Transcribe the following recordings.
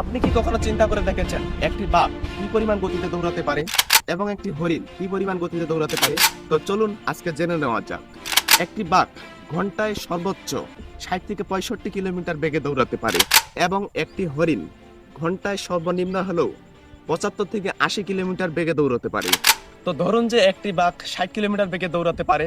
আপনি কি কখনো চিন্তা করে দেখেছেন, একটি বাঘ কি পরিমাণ গতিতে দৌড়াতে পারে এবং একটি হরিণ কি পরিমাণ গতিতে দৌড়াতে পারে? তো চলুন আজকে জেনে নেওয়া যাক। একটি বাঘ ঘন্টায় সর্বোচ্চ ষাট থেকে পঁয়ষট্টি কিলোমিটার বেগে দৌড়াতে পারে এবং একটি হরিণ ঘন্টায় সর্বনিম্ন হলেও পঁচাত্তর থেকে আশি কিলোমিটার বেগে দৌড়াতে পারে। তো ধরুন যে একটি বাঘ ষাট কিলোমিটার বেগে দৌড়াতে পারে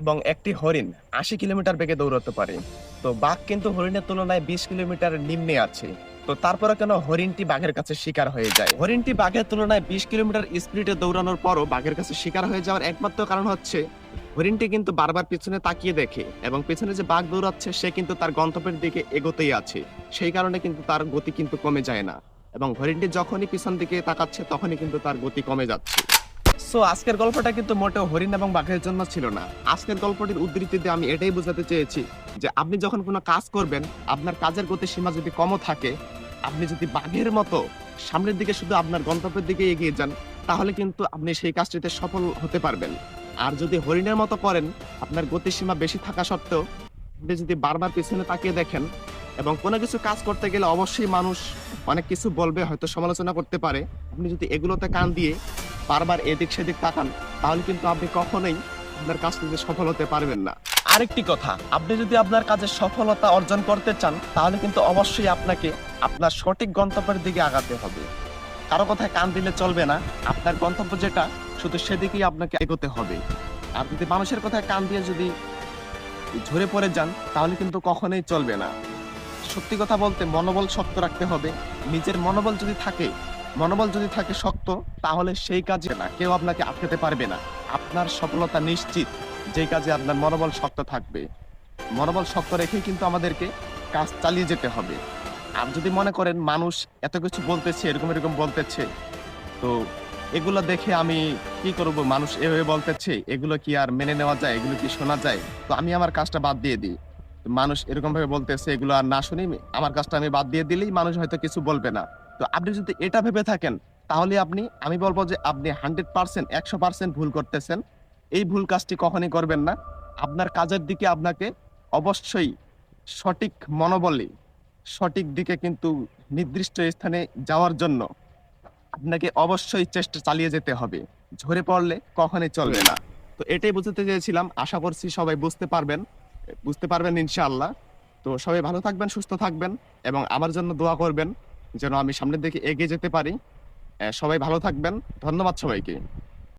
এবং একটি হরিণ আশি কিলোমিটার বেগে দৌড়াতে পারে। তো বাঘ কিন্তু হরিণের তুলনায় বিশ কিলোমিটার নিম্নে আছে। তো তারপরে কেন হরিণটি বাঘের কাছে শিকার হয়ে যায়? হরিণটি বাঘের তুলনায় বিশ কিলোমিটার স্পিডে দৌড়ানোর পরও বাঘের কাছে শিকার হয়ে যাওয়ার একমাত্র কারণ হচ্ছে, হরিণটি কিন্তু বারবার পিছনে তাকিয়ে দেখে এবং পিছনে যে বাঘ দৌড়াচ্ছে, সে কিন্তু তার গন্তব্যের দিকে এগোতেই আছে। সেই কারণে কিন্তু তার গতি কিন্তু কমে যায় না। এবং হরিণটি যখনই পিছন দিকে তাকাচ্ছে, তখনই কিন্তু তার গতি কমে যাচ্ছে। সো আজকের গল্পটা কিন্তু মোটেও হরিণ এবং বাঘের জন্য ছিল না। আজকের গল্পটির উদ্ধৃতিতে আমি এটাই বোঝাতে চেয়েছি যে আপনি যখন কোনো কাজ করবেন, আপনার কাজের গতিসীমা যদি কমও থাকে, আপনি যদি বাঘের মতো সামনের দিকে শুধু আপনার গন্তব্যের দিকে এগিয়ে যান, তাহলে কিন্তু আপনি সেই কাজটিতে সফল হতে পারবেন। আর যদি হরিণের মতো করেন, আপনার গতিসীমা বেশি থাকা সত্ত্বেও, আপনি যদি বারবার পিছনে তাকিয়ে দেখেন এবং কোনো কিছু কাজ করতে গেলে অবশ্যই মানুষ অনেক কিছু বলবে, হয়তো সমালোচনা করতে পারে। আপনি যদি এগুলোতে কান দিয়ে বারবার এদিক সেদিক তাকান, তাহলে কিন্তু আপনি কখনোই আপনার কাজটিতে সফল হতে পারবেন না। আরেকটি কথা, আপনি যদি আপনার কাজে সফলতা অর্জন করতে চান, তাহলে কিন্তু অবশ্যই আপনাকে আপনার সঠিক গন্তব্যের দিকে আগাতে হবে। কারও কথায় কান দিলে চলবে না, আপনার গন্তব্য যেটা, শুধু সেদিকেই আপনাকে এগোতে হবে। আর যদি মানুষের কথায় কান দিয়ে যদি ঝরে পড়ে যান, তাহলে কিন্তু কখনোই চলবে না। সত্যি কথা বলতে মনোবল শক্ত রাখতে হবে। নিজের মনোবল যদি থাকে মনোবল যদি থাকে শক্ত, তাহলে সেই কাজে না, কেউ আপনাকে আটকাতে পারবে না। আপনার সফলতা নিশ্চিত যে কাজে আপনার মনোবল শক্ত থাকবে। মনোবল শক্ত রেখেই কিন্তু আমাদেরকে কাজ চালিয়ে যেতে হবে। আর যদি মনে করেন মানুষ এত কিছু বলতেছে, এরকম এরকম বলতেছে, তো এগুলো দেখে আমি কি করব? মানুষ এভাবে বলতেছে, এগুলো কি আর মেনে নেওয়া যায়? এগুলো কি শোনা যায়? তো আমি আমার কাজটা বাদ দিয়ে দিই। মানুষ এরকম ভাবে বলতেছে, এগুলো আর না শুনি আমার কাজটা আমি বাদ দিয়ে দিলেই মানুষ হয়তো কিছু বলবে না। তো আপনি যদি এটা ভেবে থাকেন, তাহলে আপনি, আমি বলব যে আপনি হান্ড্রেড পার্সেন্ট একশো পার্সেন্ট ভুল করতেছেন। এই ভুল কাজটি কখনই করবেন না। আপনার কাজের দিকে আপনাকে অবশ্যই সঠিক মনোবলে, সঠিক দিকে কিন্তু নির্দিষ্ট স্থানে যাওয়ার জন্য আপনাকে অবশ্যই চেষ্টা চালিয়ে যেতে হবে। ঝরে পড়লে কখনই চলবে না। তো এটাই বুঝতে চেয়েছিলাম। আশা করছি সবাই বুঝতে পারবেন বুঝতে পারবেন ইনশাআল্লাহ। তো সবাই ভালো থাকবেন, সুস্থ থাকবেন এবং আমার জন্য দোয়া করবেন। যেন আমি সামনের দিকে এগিয়ে যেতে পারি। সবাই ভালো থাকবেন। ধন্যবাদ সবাইকে।